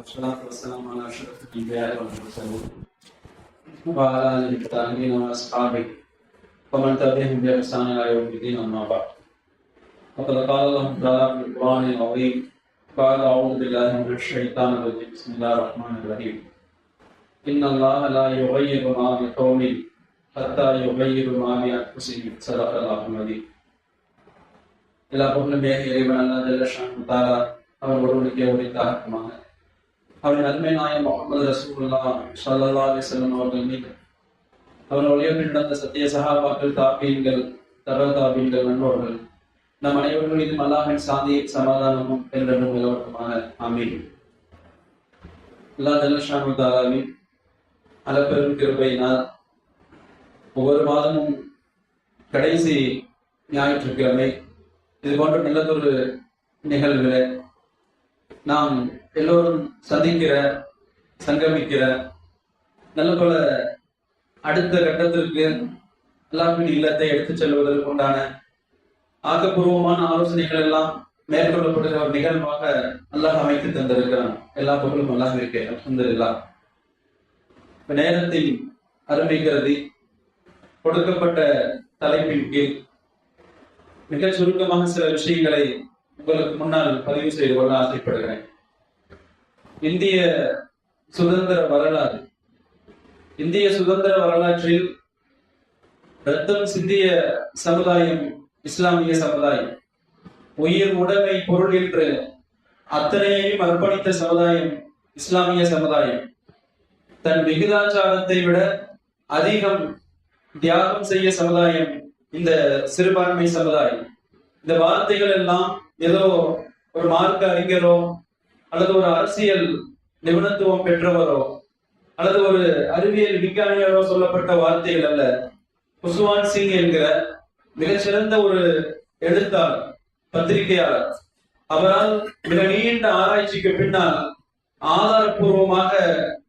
والصلاة والسلام على أشرف الأنبياء والمرسلين. وعلى آله الطاهرين وأصحابه ومن تبعهم بإحسان إلى يوم الدين أما بعد. وقد قال الله تعالى في القرآن العظيم قال أعوذ بالله من الشيطان الرجيم. بسم الله الرحمن الرحيم. إن الله لا يغير ما بقوم حتى يغير ما بأنفسهم. صدق الله العظيم. إلى قبل بيه إلى الله جل شأنه تعالى أمر ورد کے وہ அவரின் அருமை நாயம் முகமது ரசூல்லா சல்லா அலிசல்லம் அவர்கள் மீது அவர் ஒளியோடு நடந்த சத்திய சகாபாக்கள் தாபியங்கள் தர தாபியங்கள் நண்பர்கள் நம் அனைவர்கள் மீதும் அல்லாஹின் சாந்தி சமாதானமும் என்ற நிலவட்டமாக ஆமீன். அல்லா ஜல்லஷான் தாராவின் அலப்பெரும் கிருபையினால் ஒவ்வொரு மாதமும் கடைசி ஞாயிற்றுக்கிழமை இது போன்ற நல்லதொரு நிகழ்வுல நாம் எல்லோரும் சந்திக்கிற சங்கமிக்கிற நல்ல பல அடுத்த கட்டத்திற்கு அல்லாஹ்வின் இல்லத்தை எடுத்துச் செல்வதற்கு உண்டான ஆக்கப்பூர்வமான ஆலோசனைகள் எல்லாம் மேற்கொள்ளப்படுகிற ஒரு நிகழ்வாக அல்லாஹ் அமைத்து தந்திருக்கிறான். எல்லா பொருளும் அல்லாஹ் இருக்கு அல்ஹம்துலில்லாஹ் இப்ப நேரத்தில் அருமை கருதி கொடுக்கப்பட்ட தலைப்பின் கீழ். மிக சுருக்கமாக சில விஷயங்களை உங்களுக்கு முன்னால் பதிவு செய்து கொள்ள ஆசைப்படுகிறேன். இந்திய சுதந்திர வரலாறு. இந்திய சுதந்திர வரலாற்றில் ரத்தம் சிந்திய சமுதாயம் இஸ்லாமிய சமுதாயம் உயிர் உடைமை பொருள் என்று அத்தனையையும் அர்ப்பணித்த சமுதாயம் இஸ்லாமிய சமுதாயம். தன் விகிதாச்சாரத்தை விட அதிகம் தியாகம் செய்ய சமுதாயம் இந்த சிறுபான்மை சமுதாயம். இந்த வார்த்தைகள் எல்லாம் ஏதோ ஒரு மார்க்க அறிஞரோ அல்லது ஒரு அரசியல் நிபுணத்துவம் பெற்றவரோ அல்லது ஒரு அறிவியல் விஞ்ஞானியரோ சொல்லப்பட்ட வார்த்தைகள் அல்ல. குசுவான் சிங் என்கிற மிகச்சிறந்த ஒரு எழுத்தாளர் பத்திரிகையாளர். அவரால் மிக நீண்ட ஆராய்ச்சிக்கு பின்னால் ஆதாரபூர்வமாக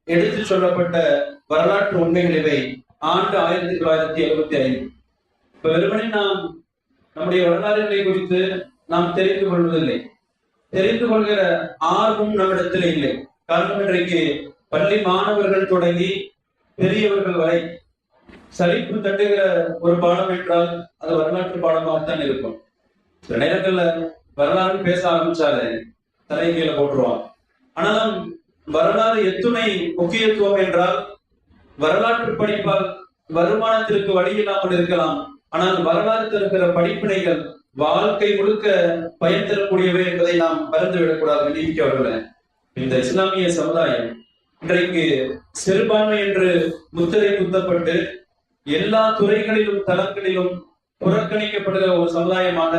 எடுத்து சொல்லப்பட்ட வரலாற்று உண்மைகள் இவை. ஆண்டு ஆயிரத்தி தொள்ளாயிரத்தி எழுபத்தி ஐந்து. இப்ப வெறுமனே நாம் நம்முடைய வரலாறுகளை குறித்து நாம் தெரிந்து கொள்வதில்லை. தெரிந்து கொள்கிற ஆர்வம் நம்மிடத்தில் இல்லை. காரணம் இன்றைக்கு பள்ளி மாணவர்கள் தொடங்கி பெரியவர்கள் வரை சலிப்பு தட்டுகிற ஒரு பாடம் என்றால் அது வரலாற்று பாடமாகத்தான் இருக்கும். சில நேரங்கள்ல வரலாறு பேச ஆரம்பிச்சாலே தலைகீழ போட்டுருவான். ஆனாலும் வரலாறு எத்துணை முக்கியத்துவம் என்றால் வரலாற்று படிப்பால் வருமானத்திற்கு வழி இல்லாமல் இருக்கலாம். ஆனால் வரலாறு தருகிற படிப்பினைகள் வாழ்க்கை முழுக்க பயன் தரக்கூடியவை என்பதை நாம் மறந்துவிடக்கூடாது நீடிக்கவர்களே இந்த இஸ்லாமிய சமுதாயம் இன்றைக்கு சிறுபான்மை என்று முத்திரை குத்தப்பட்டு எல்லா துறைகளிலும் தளங்களிலும் புறக்கணிக்கப்படுகிற ஒரு சமுதாயமாக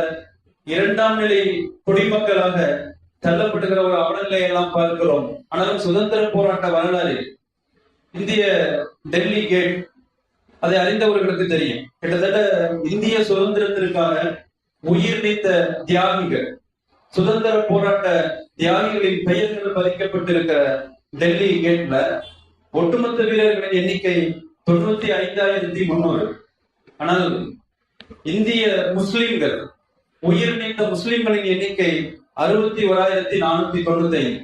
இரண்டாம் நிலை குடிமக்களாக தள்ளப்படுகிற ஒரு அவலநிலை எல்லாம் பார்க்கிறோம். ஆனாலும் சுதந்திர போராட்ட வரலாறு இந்திய டெல்லி கேட் அதை அறிந்தவர்களுக்கு தெரியும். கிட்டத்தட்ட இந்திய சுதந்திரத்திற்காக உயிர் நீத்த தியாகிகள் சுதந்திர போராட்ட தியாகிகளின் பெயர்கள் பதிக்கப்பட்டிருக்கிற டெல்லி கேட்ல ஒட்டுமொத்த வீரர்களின் எண்ணிக்கை தொண்ணூத்தி ஐந்தாயிரத்தி முன்னூறு. ஆனால் இந்திய முஸ்லிம்கள் உயிர் நீத்த முஸ்லிம்களின் எண்ணிக்கை அறுபத்தி ஓராயிரத்தி நானூத்தி தொண்ணூத்தி ஐந்து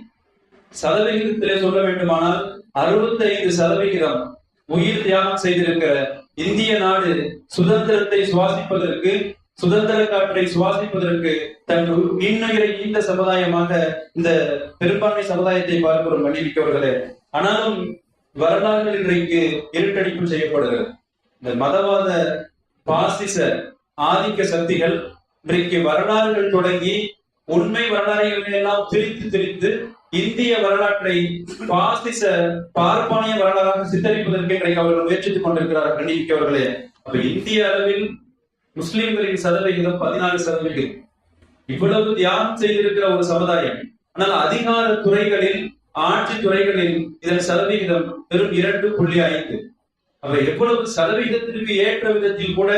சதவிகிதத்திலே சொல்ல வேண்டுமானால் அறுபத்தி ஐந்து சதவிகிதம் உயிர் தியாகம் செய்திருக்கிற இந்திய நாடு சுதந்திரத்தை சுவாசிப்பதற்கு சுதந்திர காற்றை சுவாசிப்பதற்கு தன் இன்னுயிரை ஈந்த சமுதாயமாக இந்த பெரும்பான்மை சமுதாயத்தை பார்க்கிறோம் மன்னிமிக்கவர்களே ஆனாலும் வரலாறுகள் இன்றைக்கு இருட்டடிப்பு செய்யப்படுகிறது. இந்த மதவாத பாசிச ஆதிக்க சக்திகள் இன்றைக்கு வரலாறுகள் தொடங்கி உண்மை வரலாறுகளை எல்லாம் திரித்து திரித்து இந்திய வரலாற்றை பாசிச பார்ப்பானிய வரலாறாக சித்தரிப்பதற்கு இன்றைக்கு அவர்கள் முயற்சித்துக் கொண்டிருக்கிறார்கள் கண்டிப்பவர்களே அப்ப இந்திய அளவில் முஸ்லிம்களின் சதவிகிதம் பதினாலு சதவிகிதம். இவ்வளவு தியாகம் செய்திருக்கிற ஒரு சமுதாயம் ஆனால் அதிகார துறைகளில் ஆட்சி துறைகளில் இதன் சதவிகிதம் வெறும் இரண்டு புள்ளி ஐந்து. அப்ப எவ்வளவு சதவிகிதத்திற்கு ஏற்ற விதத்தில் கூட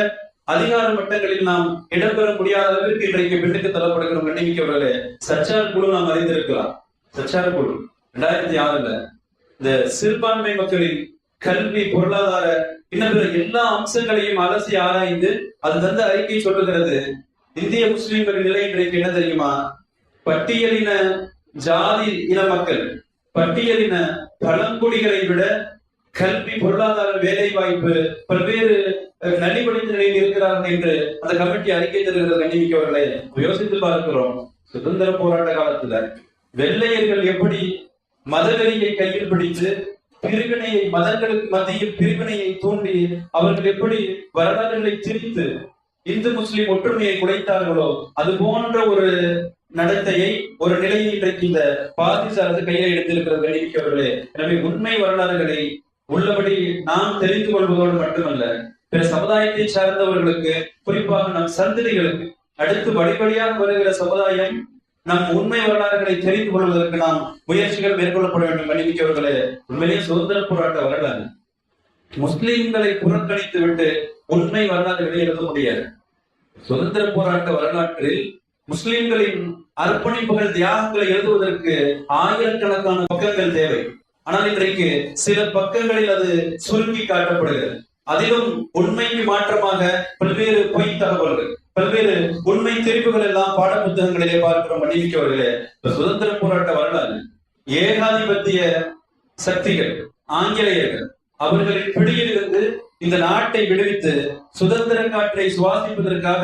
அதிகார மட்டங்களில் நாம் இடம்பெற முடியாத அளவிற்கு இன்றைக்கு பெண்ணுக்கு தள்ளப்படுகிறோம் கண்டிமிக்கவர்களே சச்சார் குழு நாம் அறிந்திருக்கலாம். சச்சார் குழு. இரண்டாயிரத்தி ஆறுல இந்த சிறுபான்மை மக்களின் கல்வி பொருளாதார இன்னும் எல்லா அம்சங்களையும் அலசி ஆராய்ந்து அது தந்த அறிக்கை சொல்லுகிறது. இந்திய முஸ்லிம்களின் நிலை இன்றைக்கு என்ன தெரியுமா? பட்டியலின ஜாதி இன மக்கள் பட்டியலின பழங்குடிகளை விட கல்வி பொருளாதார வேலை வாய்ப்பு பல்வேறு நலிவடைந்த நிலையில் இருக்கிறார்கள் என்று அந்த கமிட்டி அறிக்கை தருகிறது கண்ணிமிக்கவர்களை. யோசித்து பார்க்கிறோம். சுதந்திர போராட்ட காலத்துல வெள்ளையர்கள் எப்படி மதவெறியை கையில் பிடித்து பிரிவினையை மதங்களுக்கு மத்தியில் பிரிவினையை தூண்டி அவர்கள் எப்படி வரலாறுகளை திரித்து இந்து முஸ்லிம் ஒற்றுமையை குலைத்தார்களோ அது போன்ற ஒரு நடத்தையை ஒரு நிலையை இன்றைக்கு இந்த பாரிஸ் அரசு கையில எடுத்திருக்கிறது வேடிக்கையவர்களே எனவே உண்மை வரலாறுகளை உள்ளபடி நாம் தெரிந்து கொள்வதோடு மட்டுமல்ல பிற சமுதாயத்தை சார்ந்தவர்களுக்கு குறிப்பாக நம் சந்ததிகளுக்கு அடுத்து வழிபடியாக வருகிற சமுதாயம் நம் உண்மை வரலாறுகளை தெரிந்து கொள்வதற்கு நாம் முயற்சிகள் மேற்கொள்ளப்பட வேண்டும் கணிவிக்கவர்களே உண்மையிலேயே சுதந்திர போராட்ட வரலாறு. முஸ்லிம்களை புறக்கணித்து விட்டு உண்மை வரலாறுகளை எழுத முடியாது. சுதந்திர போராட்ட வரலாற்றில் முஸ்லிம்களின் அர்ப்பணிப்புகள் தியாகங்களை எழுதுவதற்கு ஆயிரக்கணக்கான பக்கங்கள் தேவை. ஆனால் இன்றைக்கு சில பக்கங்களில் அது சுருக்கி காட்டப்படுகிறது. அதிலும் உண்மைக்கு மாற்றமாக பல்வேறு பொய் தகவல்கள் பல்வேறு உண்மை தெரிவுகள் எல்லாம் பாட புத்தகங்களிலே பார்க்கிறோம் மன்னிக்கவர்களே இப்ப சுதந்திர போராட்ட வரலாறு ஏகாதிபத்திய சக்திகள் ஆங்கிலேயர்கள் அவர்களின் பிடியிலிருந்து இந்த நாட்டை விடுவித்து சுதந்திர காற்றை சுவாசிப்பதற்காக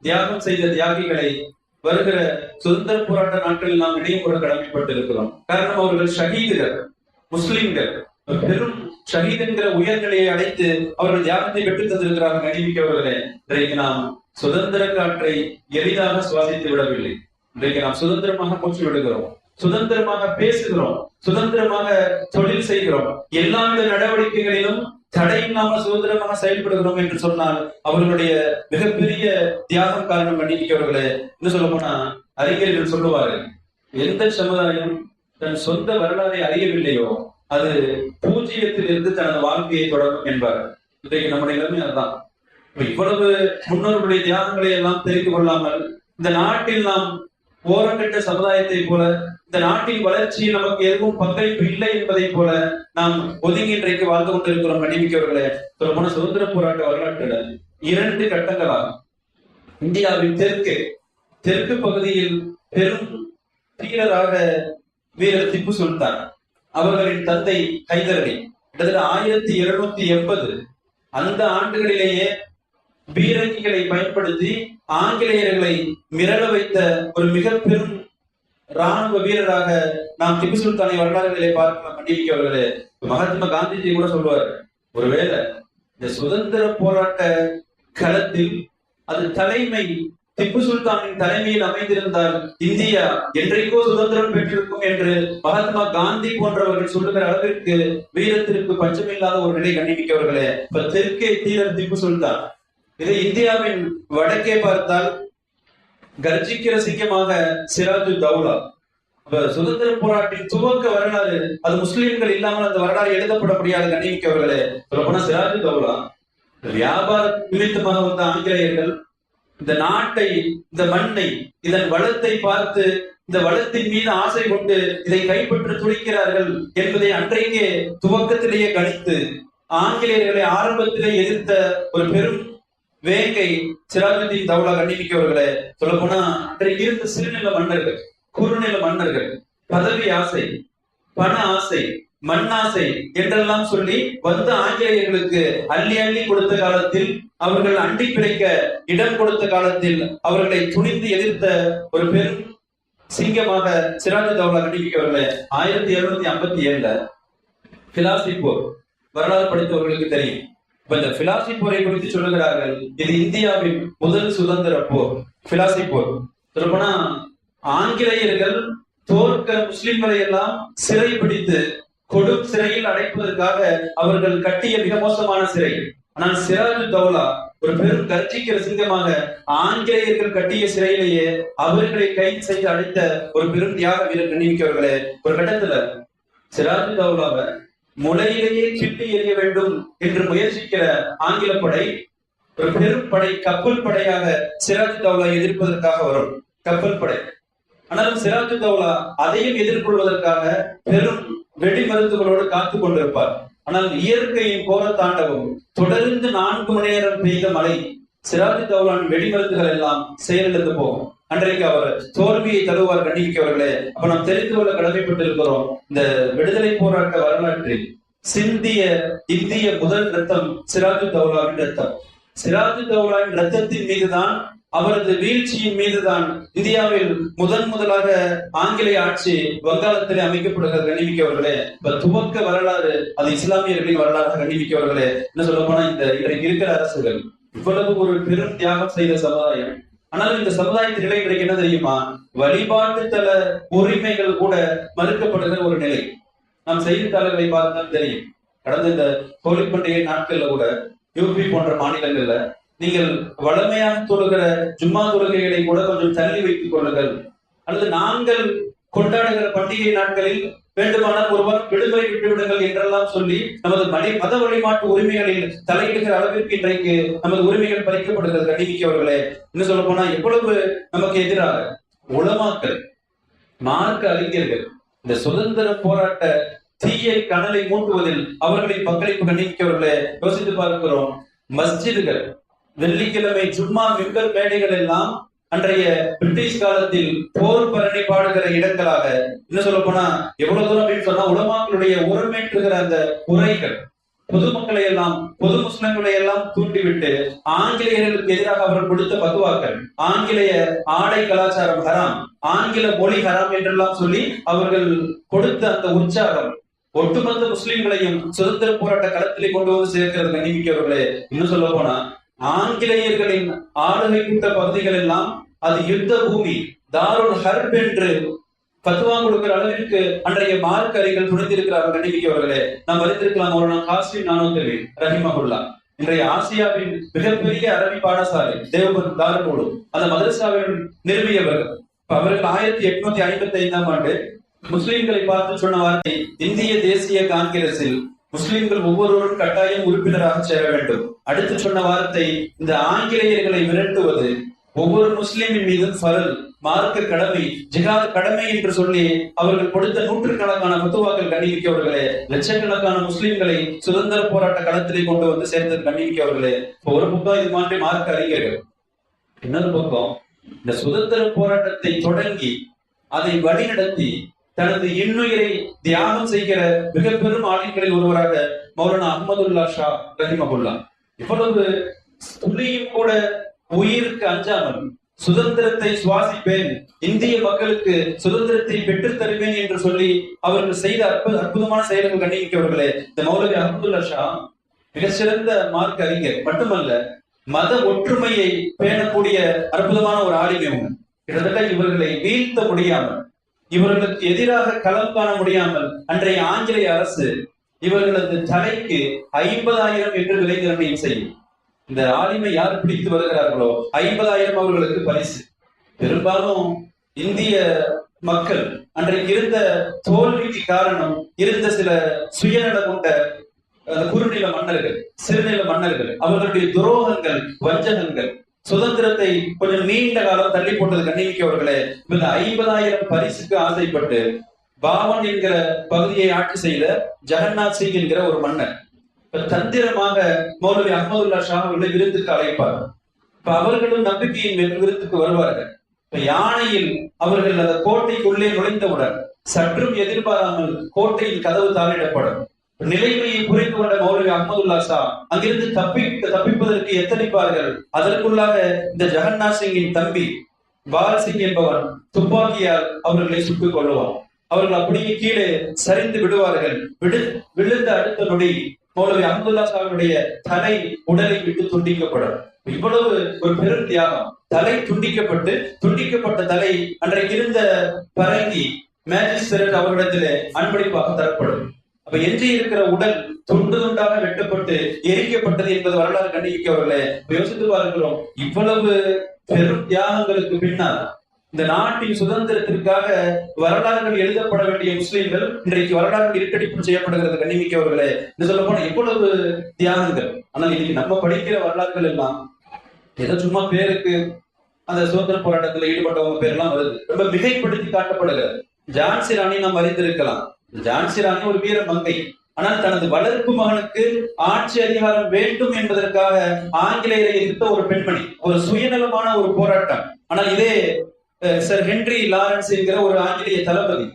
தியாகம் செய்த தியாகிகளை வருகிற சுதந்திர போராட்ட நாட்களில் நாம் நினைவுகூட கடமைப்பட்டிருக்கிறோம். காரணம் அவர்கள் ஷஹீதுகள் முஸ்லிம்கள் பெரும் ஷஹீத் என்கிற உயர்நிலையை அடைத்து அவர்கள் தியாகத்தை பெற்று தந்திருக்கிறார்கள் நினைவிக்கவர்களே இன்றைக்கு நாம் சுதந்திர காற்றை எளிதாக சுவாசித்து விடவில்லை. இன்றைக்கு நாம் சுதந்திரமாக மூச்சு விடுகிறோம் சுதந்திரமாக பேசுகிறோம். சுதந்திரமாக தொழில் செய்கிறோம். எல்லா வித நடவடிக்கைகளிலும் தடையில்லாமல் சுதந்திரமாக செயல்படுகிறோம் என்று சொன்னால் அவர்களுடைய மிகப்பெரிய தியாகம் காரணம் கண்டிப்பிக்கவர்களே இன்னும் சொல்ல போனா அறிஞர்கள் சொல்லுவார்கள் எந்த சமுதாயம் தன் சொந்த வரலாறை அறியவில்லையோ அது பூஜ்ஜியத்தில் இருந்து தனது வாழ்க்கையை தொடரும் என்பார். இன்றைக்கு நம்முடைய நிலைமை அதுதான். இவ்வளவு முன்னோர்களுடைய தியாகங்களை எல்லாம் தெரிந்து கொள்ளாமல் இந்த நாட்டில் நாம் ஓரங்கட்ட சமுதாயத்தை போல இந்த நாட்டின் வளர்ச்சியில் நமக்கு எதுவும் பங்களிப்பு இல்லை என்பதை போல நாம் ஒதுங்கி இன்றைக்கு வாழ்ந்து கொண்டிருக்கிறோம் கண்டிமிக்கவர்களே சொல்லப்போன சுதந்திர போராட்ட வரலாற்றுல இரண்டு கட்டங்களாகும். இந்தியாவின் தெற்கு தெற்கு பகுதியில் பெரும் தீரராக வீரர் திப்பு சுல்தான். அவர்களின் தந்தை ஹைதர் கிட்டத்தட்ட ஆயிரத்தி எழுநூத்தி எண்பது. அந்த ஆண்டுகளிலேயே பீரங்கிகளை பயன்படுத்தி ஆங்கிலேயர்களை மிரள வைத்த ஒரு மிக பெரும் ராணுவ வீரராக நாம் திப்பு சுல்தானை வரலாறுகளை பார்க்கலாம் மன்னிக்க அவர்களே மகாத்மா காந்திஜி கூட சொல்லுவார் ஒருவேளை இந்த சுதந்திர போராட்ட களத்தில் அது தலைமை திப்பு சுல்தானின் தலைமையில் அமைந்திருந்தால் இந்தியா. என்றைக்கோ சுதந்திரம் பெற்றிருக்கும் என்று மகாத்மா காந்தி போன்றவர்கள் சொல்லுகிற அளவிற்கு வீரத்திற்கு பஞ்சமில்லாத ஒரு நிலை கண்டிப்பிக்கவர்களே இப்ப தெற்கே தீரர் திப்பு சுல்தான். இதை இந்தியாவின் வடக்கே பார்த்தால் கர்ஜிக்கிற சிங்கமாக சிராஜு தௌலா. சுதந்திர போராட்டின் துவக்க வரலாறு அது முஸ்லிம்கள் இல்லாமல் அந்த வரலாறு எழுதப்பட முடியாது கண்டிப்பிக்கவர்களே சொல்லப்போனா சிராஜு தௌலா. வியாபார நிமித்தமாக வந்த ஆங்கிலேயர்கள் இந்த நாட்டை இந்த மண்ணை இதன் வளத்தை பார்த்து இந்த வளத்தின் மீது ஆசை கொண்டு இதை கைப்பற்ற துடிக்கிறார்கள் என்பதை அன்றைக்கே துவக்கத்திலேயே கணித்து ஆங்கிலேயர்களை ஆரம்பத்திலே எதிர்த்த ஒரு பெரும் வேங்கை சிராஜுதீன் தௌலா கண்டிப்பிக்கவர்களே சொல்ல போனா அன்றைக்கு இருந்த சிறுநில மன்னர்கள் குறுநில மன்னர்கள் பதவி ஆசை பண ஆசை மண்ணாசை என்றெல்லாம் சொல்லி வந்த ஆங்கிலேயர்களுக்கு அள்ளி அள்ளி கொடுத்த காலத்தில் அவர்கள் அண்டி பிழைக்க இடம் கொடுத்த காலத்தில் அவர்களை துணிந்து எதிர்த்த ஒரு பெரும் சிங்கமாக சிராஜ் தௌலா கண்டிப்பிக்கவர்களே ஆயிரத்தி எழுநூத்தி ஐம்பத்தி ஏழுல பிலாசி போர் வரலாறு படித்தவர்களுக்கு தெரியும். இப்ப இந்த பிலாசி போரை குறித்து சொல்லுகிறார்கள். இது இந்தியாவின் முதல் சுதந்திர போர் பிலாசி போர். சொல்லப்போனா ஆங்கிலேயர்கள் தோற்க முஸ்லிம்களை எல்லாம் சிறை பிடித்து கொடும் சிறையில் அடைப்பதற்காக அவர்கள் கட்டிய மிக மோசமான சிறை. ஆனால் சிராஜு தௌலா ஒரு பெரும் கர்ஜிக்கிற சிங்கமாக ஆங்கிலேயர்கள் கட்டிய சிறையிலேயே அவர்களை கைது செய்து அடைத்த ஒரு பெரும் தியாக வீரர் நினைவிக்கவர்களே ஒரு கட்டத்துல சிராஜு தௌலாவை முளையிலேயே கிட்டி எறிய வேண்டும் என்று முயற்சிக்கிற ஆங்கில படை ஒரு பெரும் படை கப்பல் படையாக சிராஜ் தௌலா எதிர்ப்பதற்காக வரும். கப்பல் படை. ஆனாலும் சிராஜ் தௌலா அதையும் எதிர்கொள்வதற்காக பெரும் வெடி மருந்துகளோடு காத்து கொண்டிருப்பார். ஆனால் இயற்கையின் கோர தாண்டவம் தொடர்ந்து நான்கு மணி நேரம் பெய்த மழை சிராஜ் தௌலான் வெடிமருந்துகள் எல்லாம் செயலிழந்து போகும். அன்றைக்கு அவர் தோல்வியை தருவார் கண்டிக்கவர்களே அப்ப நாம் தெரிந்து கொள்ள கடமைப்பட்டு இருக்கிறோம் இந்த விடுதலை போராட்ட வரலாற்றில் சிந்திய இந்திய முதல் ரத்தம் சிராஜு தௌலாவின் ரத்தம் சிராஜு தௌலாவின் ரத்தத்தின் மீதுதான் அவரது வீழ்ச்சியின் மீதுதான் இந்தியாவில் முதன் முதலாக ஆங்கிலேய ஆட்சி வங்காளத்திலே அமைக்கப்படுகிறது கண்ணிமிக்கவர்களே. இப்ப துவக்க வரலாறு அது இஸ்லாமியர்களின் வரலாறாக கண்ணிமிக்கவர்களே. என்ன சொல்ல போனா இந்த இன்றைக்கு இருக்கிற அரசுகள் இவ்வளவு ஒரு பெரும் தியாகம் செய்த சமுதாயம். ஆனால் இந்த சமுதாயத்தின் நிலை இன்றைக்கு என்ன தெரியுமா? வழிபாட்டு தல உரிமைகள் கூட மறுக்கப்படுகிற ஒரு நிலை. நாம் செய்தித்தாளர்களை பார்த்தால் தெரியும். கடந்த இந்த ஹோலி பண்டிகை நாட்கள்ல கூட யூபி போன்ற மாநிலங்கள்ல நீங்கள் வளமையாக தொழுகிற ஜும்மா தொழுகைகளை கூட கொஞ்சம் தள்ளி வைத்துக் கொள்ளுங்கள். அல்லது நாங்கள் கொண்டாடுகிற பண்டிகை நாட்களில் வேண்டுமானால் ஒருவர் விடுமுறை விட்டுவிடுங்கள் என்றெல்லாம் சொல்லி நமது மணி மத வழிபாட்டு உரிமைகளில் தலையிடுகிற அளவிற்கு இன்றைக்கு நமது உரிமைகள் பறிக்கப்படுகிறது. கண்டிப்பிக்கவர்களே இன்னும் சொல்ல போனா எவ்வளவு நமக்கு எதிராக உளமாக்கல் மார்க்க அறிஞர்கள் இந்த சுதந்திர போராட்ட தீய கடலை மூட்டுவதில் அவர்களின் பங்களிப்பு கண்டிக்கவர்களே யோசித்து பார்க்கிறோம். மஸ்ஜிதுகள் வெள்ளிக்கிழமை ஜும்மா மிம்பர் மேடைகள் எல்லாம் அன்றைய பிரிட்டிஷ் காலத்தில் போர் பரணி பாடுகிற இடங்களாக என்ன சொல்ல போனா எவ்வளவு தூரம் அப்படின்னு சொன்னா உலமாக்களுடைய உரமேற்றுகிற அந்த உரைகள் பொதுமக்களை எல்லாம் பொது முஸ்லிம்களை எல்லாம் தூண்டிவிட்டு ஆங்கிலேயர்களுக்கு எதிராக அவர்கள் கொடுத்த பதுவாக்கள் ஆங்கிலேய ஆடை கலாச்சாரம் ஹராம். ஆங்கில மொழி ஹராம் என்றெல்லாம் சொல்லி அவர்கள் கொடுத்த அந்த உற்சாகம் ஒட்டுமொத்த முஸ்லிம்களையும் சுதந்திர போராட்ட களத்திலே கொண்டு வந்து சேர்க்கிறது கண்ணிமிக்கவர்களே. இன்னும் சொல்ல போனா ஆங்கிலேயர்களின் ஆளுகை கூட்ட பகுதிகள் எல்லாம் அது யுத்த பூமி தாருல் ஹர்ப் என்று பத்துவா கொடுக்கிற அளவிற்கு அன்றைய மார்க் அறிகள் துணிந்திருக்கிறார்கள் கண்டிப்பிக்கவர்களே நாம் அறிந்திருக்கலாம் ஒரு நானும் நானோத்தவி ரஹிமகுல்லா இன்றைய ஆசியாவின் மிகப்பெரிய அரபி பாடசாலை தேவபந்த் தாருனோடு அந்த மதரசாவின் நிறுவியவர்கள். அவர்கள் ஆயிரத்தி எட்நூத்தி ஐம்பத்தி ஐந்தாம் ஆண்டு முஸ்லிம்களை பார்த்து சொன்ன வார்த்தை இந்திய தேசிய காங்கிரஸில் முஸ்லிம்கள் ஒவ்வொருவரும் கட்டாயம் உறுப்பினராக சேர வேண்டும். அடுத்து சொன்ன வார்த்தை இந்த ஆங்கிலேயர்களை விரட்டுவது ஒவ்வொரு முஸ்லிமின் மீதும் பரல் மார்க்க கடமை ஜிகாத கடமை என்று சொல்லி அவர்கள் கொடுத்த நூற்றுக்கணக்கான முத்துவாக்கள் கண்ணிமிக்கவர்களே லட்சக்கணக்கான முஸ்லிம்களை சுதந்திர போராட்ட களத்திலே கொண்டு வந்து சேர்ந்தது கண்ணிமிக்கவர்களே. இப்போ ஒரு பக்கம் இது மாதிரி மார்க்க அறிஞர்கள். இன்னொரு பக்கம் இந்த சுதந்திர போராட்டத்தை தொடங்கி அதை வழிநடத்தி தனது இன்னுயிரை தியாகம் செய்கிற மிக பெரும் ஆளுங்களில் ஒருவராக மௌலானா அஹமதுல்லா ஷா ரஹிமபுல்லா இவ்வளவு துளியும் கூட உயிருக்கு அஞ்சாமல் சுதந்திரத்தை சுவாசிப்பேன் இந்திய மக்களுக்கு சுதந்திரத்தை பெற்றுத் தருவேன் என்று சொல்லி அவர்கள் செய்த அற்புத அற்புதமான செயல்கள் கண்டிக்கவர்களே இந்த மௌலவி அஹமதுல்லா ஷா மிகச்சிறந்த மார்க் அறிஞர். மட்டுமல்ல மத ஒற்றுமையை பேணக்கூடிய அற்புதமான ஒரு ஆளுமை கிட்டத்தட்ட இவர்களை வீழ்த்த முடியாமல் இவர்களுக்கு எதிராக களம் காண முடியாமல் அன்றைய ஆங்கிலேய அரசு இவர்களது தலைக்கு ஐம்பதாயிரம் என்று விலை நிர்ணயம் செய்யும். இந்த ஆளுமை யார் பிடித்து வருகிறார்களோ ஐம்பதாயிரம் அவர்களுக்கு பரிசு. பெரும்பாலும் இந்திய மக்கள் அன்றைக்கு இருந்த தோல்விக்கு காரணம் இருந்த சில சுயநல கொண்ட குறுநில மன்னர்கள் சிறுநில மன்னர்கள் அவர்களுடைய துரோகங்கள் வஞ்சகங்கள் சுதந்திரத்தை கொஞ்சம் நீண்ட காலம் தள்ளி போட்டது கண்ணிமிக்கவர்களே இந்த ஐம்பதாயிரம் பரிசுக்கு ஆசைப்பட்டு பாவன் என்கிற பகுதியை ஆட்சி செய்த ஜெகநாத் சிங் என்கிற ஒரு மன்னர். தந்திரமாக மௌலவி அஹமதுல்லா ஷா அவர்களை விருந்துக்கு அழைப்பார். இப்ப அவர்களும் நம்பிக்கையின் மேல் விருந்துக்கு வருவார்கள். இப்ப யானையில் அவர்கள் அந்த கோட்டைக்குள்ளே நுழைந்தவுடன் சற்றும் எதிர்பாராமல் கோட்டையின் கதவு தாளிடப்படும். நிலைமையை புரிந்து கொண்ட மௌலவி அஹமதுல்லா சா அங்கிருந்து தப்பி தப்பிப்பதற்கு எத்தனிப்பார்கள்? அதற்குள்ளாக இந்த ஜெகன்னா சிங்கின் தம்பி பாலசிங் என்பவன் துப்பாக்கியால் அவர்களை சுட்டுக் கொள்ளுவான் அவர்கள் அப்படியே கீழே சரிந்து விடுவார்கள். விடு விழுந்த அடுத்த நொடி மௌலவி அப்துல்லா சாவினுடைய தலை உடலை விட்டு துண்டிக்கப்படும். இவ்வளவு ஒரு பெரும் தியாகம். தலை துண்டிக்கப்பட்டு துண்டிக்கப்பட்ட தலை அன்றைக்கு இருந்த பரங்கி மேஜிஸ்திரேட் அவரிடத்திலே அன்பளிப்பாக தரப்படும். அப்ப எஞ்சி இருக்கிற உடல் துண்டு துண்டாக வெட்டப்பட்டு எரிக்கப்பட்டது என்பது வரலாறு கண்டிக்கவர்களே யோசித்து பார்க்கிறோம் இவ்வளவு பெரும் தியாகங்களுக்கு பின்னால் இந்த நாட்டின் சுதந்திரத்திற்காக வரலாறுகள் எழுதப்பட வேண்டிய முஸ்லீம்கள் இன்றைக்கு வரலாறுகள் இருக்கடிப்பு செய்யப்படுகிறது கண்ணிமிக்கவர்களே இது சொல்ல போனா எவ்வளவு தியாகங்கள். ஆனால் இன்னைக்கு நம்ம படிக்கிற வரலாறுகள் எல்லாம் ஏதோ சும்மா பேருக்கு அந்த சுதந்திர போராட்டத்தில் ஈடுபட்டவங்க பேர்லாம் வருது. ரொம்ப மிகைப்படுத்தி காட்டப்படுகிறது. ஜான்சி ராணி நாம் அறிந்திருக்கலாம். ஜான்சி ஒரு வீர மங்கை. ஆனால் தனது வளர்ப்பு மகனுக்கு ஆட்சி அதிகாரம் வேண்டும் என்பதற்காக ஆங்கிலேயரை எதிர்த்த ஒரு பெண்மணி. ஒரு சுயநலமான ஒரு போராட்டம். ஆனால் இதே சர் ஹென்றி லாரன்ஸ் என்கிற ஒரு ஆங்கிலேய தளபதி.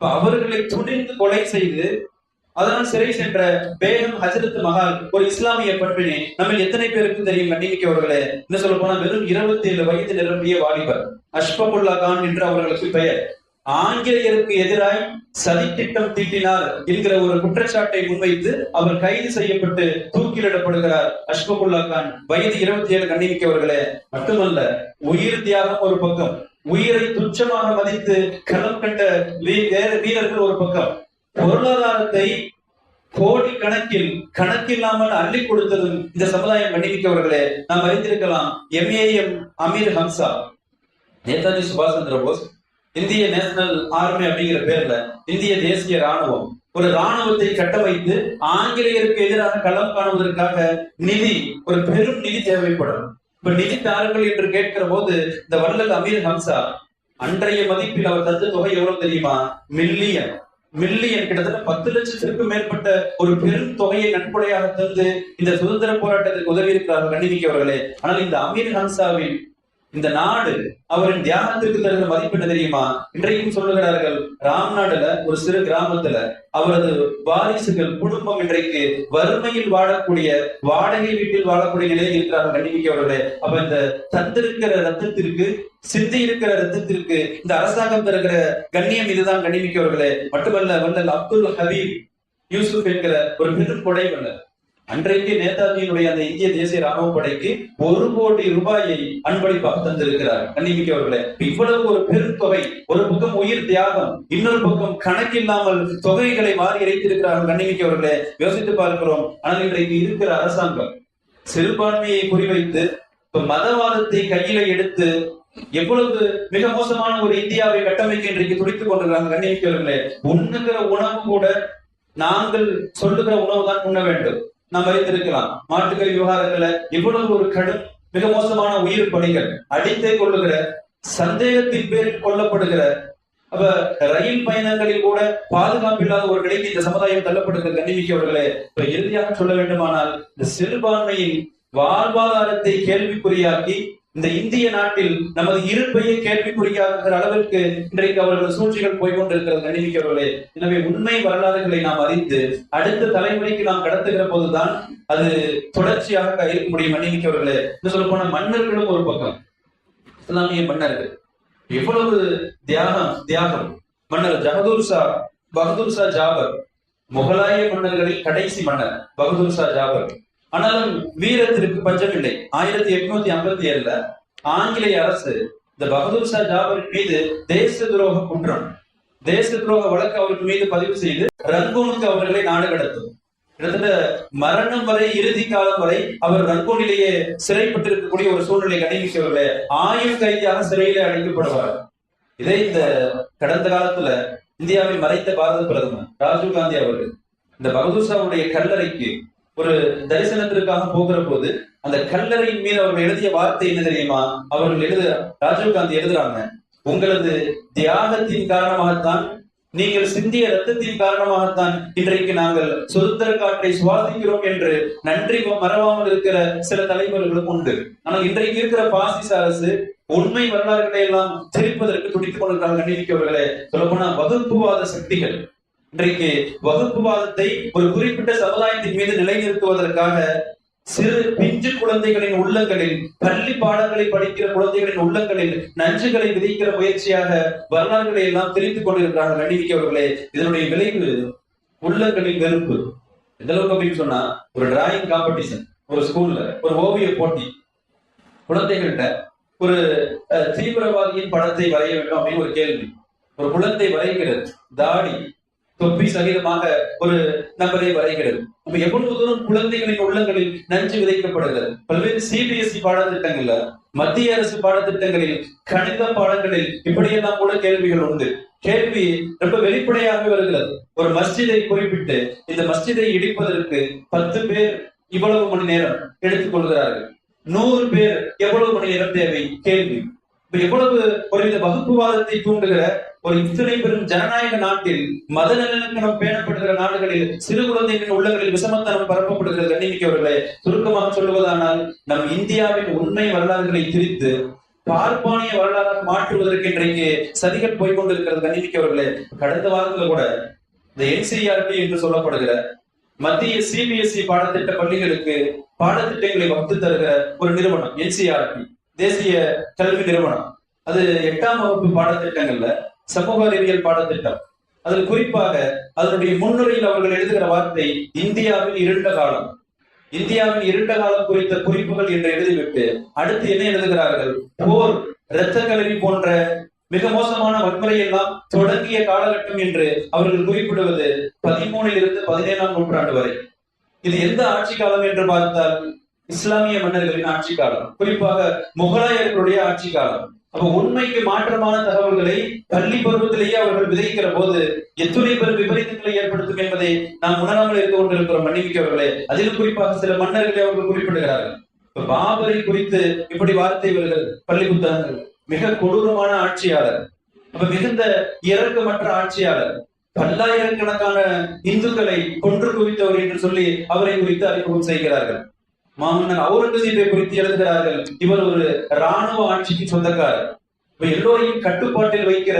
அவர்களை துணிந்து கொலை செய்து அதனால் சிறை சென்ற பேகம் ஹசரத் மகால் ஒரு இஸ்லாமிய பண்பினை நம்ம எத்தனை பேருக்கு தெரியும் கண்ணிமிக்க அவர்களே? என்ன சொல்ல போனா வெறும் இருபத்தி ஏழு வயது நிரம்பிய வாலிபர். அஷ்பகுல்லா கான் என்று அவர்களுக்கு பெயர். ஆங்கிலேயருக்கு எதிராய் சதித்திட்டம் தீட்டினார் என்கிற ஒரு குற்றச்சாட்டை முன்வைத்து அவர் கைது செய்யப்பட்டு தூக்கிலிடப்படுகிறார். அஷ்பகுல்லா கான் வயது இருபத்தி ஏழு கண்ணிமிக்கவர்களே மட்டுமல்ல உயிர் தியாகம் ஒரு பக்கம் உயிரை துச்சமாக மதித்து களம் கண்ட வீரர்கள் ஒரு பக்கம். பொருளாதாரத்தை கோடி கணக்கில் கணக்கில்லாமல் அள்ளி கொடுத்ததும் இந்த சமுதாயம் கண்டிமிக்கவர்களே நாம் அறிந்திருக்கலாம் எம்ஏஎம் அமீர் ஹம்சா. நேதாஜி சுபாஷ் Chandra Bose Indian national army அப்படிங்கிற பேர்ல இந்திய தேசிய ராணுவம் ஒரு ராணுவத்தை கட்டமைத்து ஆங்கிலேயருக்கு எதிராக களம் காணுவதற்காக நிதி ஒரு பெரும் நிதி தேவைப்படும். இப்ப நிதி தாருங்கள் என்று கேட்கிற போது இந்த வள்ளல் அமீர் ஹம்சா அன்றைய மதிப்பில் அவர் தந்த தொகை எவ்வளவு தெரியுமா? மில்லியன். மில்லியன் கிட்டத்தட்ட பத்து லட்சத்திற்கும் மேற்பட்ட ஒரு பெரும் தொகையை நன்கொடையாக தந்து இந்த சுதந்திர போராட்டத்திற்கு உதவி இருக்கிறார்கள் ஆனால் இந்த அமீர் ஹம்சாவின் இந்த நாடு அவரின் தியானத்திற்கு தருகிற மதிப்பு என்ன தெரியுமா? இன்றைக்கும் சொல்லுகிறார்கள் ராம்நாடுல ஒரு சிறு கிராமத்துல அவரது வாரிசுகள் குடும்பம் இன்றைக்கு வறுமையில் வாழக்கூடிய வாடகை வீட்டில் வாழக்கூடிய நிலையில் இருக்கிறார்கள் அவர்களே அப்ப இந்த தந்திருக்கிற ரத்தத்திற்கு சிந்தி இருக்கிற ரத்தத்திற்கு இந்த அரசாங்கம் தருகிற கண்ணியம் இதுதான் கண்ணிமிக்கவர்களே. மட்டுமல்ல வந்தல் அப்துல் ஹபீப் யூசுப் என்கிற ஒரு பெரும் கொடை வல்லல் அன்றைக்கு நேதாஜியினுடைய அந்த இந்திய தேசிய ராணுவ படைக்கு ஒரு கோடி ரூபாயை அன்பளிப்பாக தந்திருக்கிறார். கண்ணிமிக்கவர்களே இவ்வளவு ஒரு பெருந்தொகை ஒரு பக்கம் உயிர் தியாகம் இன்னொரு பக்கம் கணக்கில்லாமல் தொகைகளை மாறி இறைத்திருக்கிறார்கள் கண்ணிமிக்கவர்களே யோசித்து பார்க்கிறோம். ஆனால் இன்றைக்கு இருக்கிற அரசாங்கம் சிறுபான்மையை குறிவைத்து இப்ப மதவாதத்தை கையில எடுத்து எவ்வளவு மிக மோசமான ஒரு இந்தியாவை கட்டமைக்க இன்றைக்கு துடித்துக் கொண்டிருக்கிறாங்க கண்ணிமிக்கவர்களே உண்ணுகிற உணவு கூட நாங்கள் சொல்லுகிற உணவு தான் உண்ண வேண்டும். நாம் வைத்திருக்கலாம். மாட்டுக்கறி விவகாரங்களை இவ்வளவு ஒரு கடும் மிக மோசமான உயிர் பணிகள் அடித்தே கொள்ளுகிற சந்தேகத்தின் பேரில் கொல்லப்படுகிற அப்ப ரயில் பயணங்களில் கூட பாதுகாப்பு இல்லாத இந்த சமுதாயம் தள்ளப்படுகிற கண்ணிமிக்கவர்களே இப்ப இறுதியாக சொல்ல வேண்டுமானால் இந்த சிறுபான்மையின் வாழ்வாதாரத்தை கேள்விக்குறியாக்கி இந்த இந்திய நாட்டில் நமது இருப்பையே கேள்விக்குறியாக்குகிற அளவிற்கு இன்றைக்கு அவர்கள் சூழ்ச்சிகள் போய்கொண்டிருக்கிறது கண்ணிமிக்கவர்களே எனவே உண்மை வரலாறுகளை நாம் அறிந்து அடுத்த தலைமுறைக்கு நாம் கடத்துகிற போதுதான் அது தொடர்ச்சியாக இருக்க முடியும் கண்ணிமிக்கவர்களே என்று சொல்ல போன மன்னர்களும் ஒரு பக்கம். இஸ்லாமிய மன்னர்கள். எவ்வளவு தியாகம் தியாகம். மன்னர் ஜஹதூர் ஷா பகதூர் ஷா ஜாபர். முகலாய மன்னர்களில் கடைசி மன்னர் பகதூர் ஷா ஜாபர். ஆனாலும் வீரத்திற்கு பஞ்சமில்லை. ஆயிரத்தி எட்நூத்தி ஐம்பத்தி ஏழுல ஆங்கிலேய அரசு இந்த பகதூர் ஷா ஜாபரின் மீது தேச துரோக குற்றம் தேச துரோக வழக்கு அவருக்கு மீது பதிவு செய்து ரங்கூனுக்கு அவர்களை நாடு கடத்தும் கிட்டத்தட்ட மரணம் வரை இறுதி காலம் வரை அவர் ரங்கூனிலேயே சிறைப்பட்டிருக்கக்கூடிய ஒரு சூழ்நிலை கடைபிடிக்கவில்லை ஆயுள் கைதியாக சிறையிலே அழைக்கப்படுவார் இதே இந்த கடந்த காலத்துல இந்தியாவில் மறைத்த பாரத பிரதமர் ராஜீவ் காந்தி அவர்கள் இந்த பகதூர் ஷாவுடைய கல்லறைக்கு ஒரு தரிசனத்திற்காக போகிற போது அந்த கல்லறையின் மீது அவர்கள் எழுதிய வார்த்தை என்ன தெரியுமா? அவர்கள் எழுத ராஜீவ் காந்தி எழுதுறாங்க உங்களது தியாகத்தின் காரணமாகத்தான் நீங்கள் சிந்திய ரத்தத்தின் காரணமாகத்தான் இன்றைக்கு நாங்கள் சுதந்திர காற்றை சுவாசிக்கிறோம் என்று நன்றி மறவாமல் இருக்கிற சில தலைவர்களும் உண்டு. ஆனால் இன்றைக்கு இருக்கிற பாசிச அரசு உண்மை வரலாறுகளை எல்லாம் தெரிப்பதற்கு துடித்துக் கொண்டிருக்கிறார்கள் கண்டிப்பார்களே சொல்லப்போனா வகுப்புவாத சக்திகள் இன்றைக்கு வகுப்புவாதத்தை ஒரு குறிப்பிட்ட சமுதாயத்தின் மீது நிலைநிறுத்துவதற்காக சிறு பிஞ்சு குழந்தைகளின் உள்ளங்களில் பள்ளி பாடங்களை படிக்கிற குழந்தைகளின் உள்ளங்களில் நஞ்சுகளை விதைக்கிற முயற்சியாக வரலாறுகளை எல்லாம் தெரிந்து கொண்டிருக்கிறார்கள் கண்டிப்பார்களே இதனுடைய விளைவு உள்ளங்களில் வெறுப்பு. எந்த அளவுக்கு அப்படின்னு சொன்னா ஒரு டிராயிங் காம்படிஷன் ஒரு ஸ்கூல்ல ஒரு ஓவிய போட்டி. குழந்தைகள்கிட்ட ஒரு அஹ், தீவிரவாதியின் படத்தை வரைய வேண்டும் அப்படின்னு ஒரு கேள்வி. ஒரு குழந்தை வரைகிறது தாடி தொப்பி சகிதமாக ஒரு நபரை வரைகிறது. அப்ப எவ்வளவு தூரம் குழந்தைகளின் உள்ளங்களில் நஞ்சு விதைக்கப்படுகிறது? பல்வேறு சிபிஎஸ்இ பாடத்திட்டங்கள்ல மத்திய அரசு பாடத்திட்டங்களில் கணித பாடங்களில் இப்படியெல்லாம் கூட கேள்விகள் உண்டு. கேள்வி ரொம்ப வெளிப்படையாக வருகிறது. ஒரு மஸ்ஜிதை குறிப்பிட்டு இந்த மஸ்ஜிதை இடிப்பதற்கு பத்து பேர் இவ்வளவு மணி நேரம் எடுத்துக்கொள்கிறார்கள் நூறு பேர் எவ்வளவு மணி நேரம் தேவை? கேள்வி. இப்ப எவ்வளவு ஒரு இந்த வகுப்புவாதத்தை தூண்டுகிற ஒரு இத்தனை பெரும் ஜனநாயக நாட்டில் மத நல்லிணக்கம் பேணப்படுகிற நாடுகளில் சிறு குழந்தைகளின் உள்ளங்களில் விஷமத்தனம் பரப்பப்படுகிறது கண்ணிமிக்கவர்களே சுருக்கமாக சொல்லுவதானால் நம் இந்தியாவின் உண்மை வரலாறுகளை திரித்து பார்ப்பானிய வரலாறாக மாற்றுவதற்கு இன்றைக்கு சதிகள் போய்கொண்டிருக்கிறது கண்ணிமிக்கவர்களே. கடந்த வாரத்துல கூட இந்த என்சிஆர்டி என்று சொல்லப்படுகிற மத்திய சிபிஎஸ்இ பாடத்திட்ட பள்ளிகளுக்கு பாடத்திட்டங்களை வகுத்து தருகிற ஒரு நிறுவனம் என்சிஆர்டி தேசிய கல்வி நிறுவனம். அது எட்டாம் வகுப்பு பாடத்திட்டங்கள்ல சமூக அறிவியல் பாடத்திட்டம். அதில் குறிப்பாக அதனுடைய முன்னுரையில் அவர்கள் எழுதுகிற வார்த்தை இந்தியாவின் இருண்ட காலம். இந்தியாவின் இருண்ட காலம் குறித்த குறிப்புகள் என்று எழுதிவிட்டு அடுத்து என்ன எழுதுகிறார்கள்? போர் இரத்த கலவி போன்ற மிக மோசமான வன்முறை எல்லாம் தொடங்கிய காலகட்டம் என்று அவர்கள் குறிப்பிடுவது பதிமூணில் இருந்து பதினேழாம் நூற்றாண்டு வரை. இது எந்த ஆட்சி காலம் என்று பார்த்தால் இஸ்லாமிய மன்னர்களின் ஆட்சி காலம். குறிப்பாக முகலாயர்களுடைய ஆட்சி காலம். அப்ப உண்மைக்கு மாற்றமான தகவல்களை பள்ளி பருவத்திலேயே அவர்கள் விதைக்கிற போது எத்துணை பெரும் விபரீதங்களை ஏற்படுத்தும் என்பதை நாம் உணராமல் இருந்து கொண்டிருக்கிறோம் மன்னிமிக்கவர்களே அதில் குறிப்பாக சில மன்னர்களை அவர்கள் குறிப்பிடுகிறார்கள். இப்ப பாபரை குறித்து இப்படி வார்த்தை வருகிறது. பள்ளி புத்தகங்கள். மிக கொடூரமான ஆட்சியாளர். அப்ப மிகுந்த இறக்கமற்ற ஆட்சியாளர். பல்லாயிரக்கணக்கான இந்துக்களை கொன்று குவித்தவர் என்று சொல்லி அவரை குறித்து அறிமுகம் செய்கிறார்கள். மாமன்னர் அவுரங்கசீப்பை குறித்து எழுதுகிறார்கள். இவர் ஒரு ராணுவ ஆட்சிக்கு சொந்தக்காரர். இப்ப எல்லோரையும் கட்டுப்பாட்டில் வைக்கிற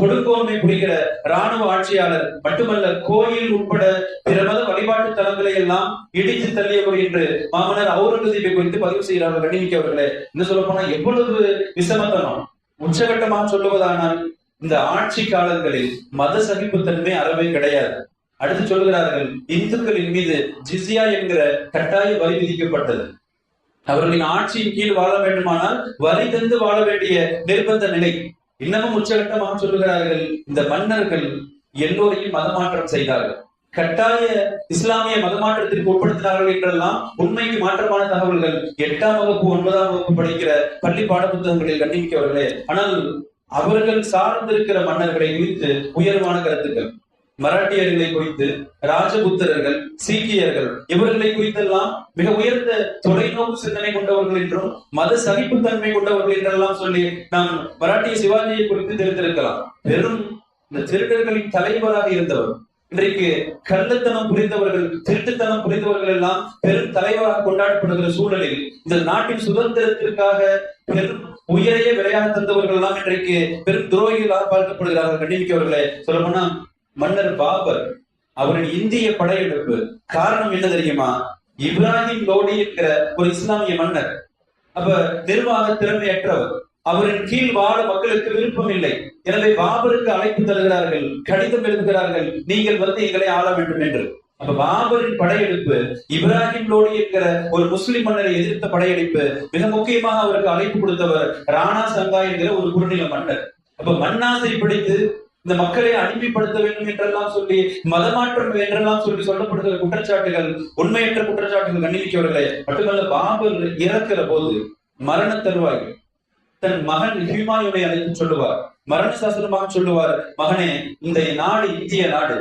கொடுக்கோமை புரிகிற ராணுவ ஆட்சியாளர். மட்டுமல்ல கோயில் உட்பட பிற மத வழிபாட்டு தலங்களை எல்லாம் இடித்து தள்ளியவர் என்று மாமனர் அவுரங்கசீப்பை குறித்து பதிவு செய்கிறார்கள். கண்ணிமிக்க அவர்களே என்ன சொல்ல போனா எவ்வளவு விசமத்தனம். உச்சகட்டமாக சொல்லுவதானால் இந்த ஆட்சி காலங்களில் மத சகிப்புத்தன்மை அறவே கிடையாது. அடுத்து சொல்கிறார்கள் இந்துக்களின் மீது ஜிசியா என்கிற கட்டாய வரி விதிக்கப்பட்டது. அவர்களின் ஆட்சியின் கீழ் வாழ வேண்டுமானால் வரி தந்து வாழ வேண்டிய நிர்பந்த நிலை. இன்னமும் உச்சகட்டமாக சொல்லுகிறார்கள் இந்த மன்னர்கள் எல்லோரையும் மதமாற்றம் செய்தார்கள். கட்டாய இஸ்லாமிய மதமாற்றத்திற்கு உட்படுத்தினார்கள் என்றெல்லாம் உண்மைக்கு மாற்றமான தகவல்கள் எட்டாம் வகுப்பு ஒன்பதாம் வகுப்பு படிக்கிற பள்ளி பாடப்புத்தகங்களில் கண்டிப்பவர்களே ஆனால் அவர்கள் சார்ந்திருக்கிற மன்னர்களை குறித்து உயர்வான கருத்துக்கள். மராட்டியர்களை குறித்து ராஜபுத்திரர்கள் சீக்கியர்கள் இவர்களை குறித்தெல்லாம் மிக உயர்ந்த தொலைநோக்கு சிந்தனை கொண்டவர்கள் என்றும் மத சகிப்புத்தன்மை கொண்டவர்கள் என்றெல்லாம் சொல்லி நாம் மராட்டிய சிவாஜியை குறித்து தெரிந்திருக்கலாம். பெரும் இந்த திருடர்களின் தலைவராக இருந்தவர் இன்றைக்கு கள்ளத்தனம் புரிந்தவர்கள் திருட்டுத்தனம் புரிந்தவர்கள் எல்லாம் பெரும் தலைவராக கொண்டாடப்படுகிற சூழலில் இந்த நாட்டின் சுதந்திரத்திற்காக பெரும் உயிரையே விளையாட தந்தவர்கள் எல்லாம் இன்றைக்கு பெரும் துரோகிகளாக பார்க்கப்படுகிறார்கள். கண்டிப்பவர்களே சொல்லப்போனா மன்னர் பாபர் அவரின் இந்திய படையெடுப்பு காரணம் என்ன தெரியுமா? இப்ராஹிம் லோடி என்கிற ஒரு இஸ்லாமிய மன்னர். அப்ப நிர்வாக திறமையற்றவர். அவரின் கீழ் வாழ மக்களுக்கு விருப்பம் இல்லை எனவே பாபருக்கு அழைப்பு தருகிறார்கள் கடிதம் எழுதுகிறார்கள் நீங்கள் வந்து எங்களை ஆள வேண்டும் என்று. அப்ப பாபரின் படையெடுப்பு இப்ராஹிம் லோடி என்கிற ஒரு முஸ்லிம் மன்னரை எதிர்த்த படையெடுப்பு மிக முக்கியமாக அவருக்கு அழைப்பு கொடுத்தவர் ராணா சங்கா என்கிற ஒரு குறுநில மன்னர். அப்ப மன்னாசை பிடித்து இந்த மக்களை அடிமைப்படுத்த வேண்டும் என்றெல்லாம் சொல்லி மதமாற்றம் என்றெல்லாம் சொல்லி சொல்லப்படுகிற குற்றச்சாட்டுகள் உண்மையற்ற குற்றச்சாட்டுகள் கண்டிக்கவர்களே மட்டுமல்ல பாபர் இறக்கிற போது மரண தருவாய். தன் மகன் ஹிமாயுனை அழைத்து சொல்லுவார். மரண சாஸ்திரமாக சொல்லுவார் மகனே இந்த நாடு இந்திய நாடு.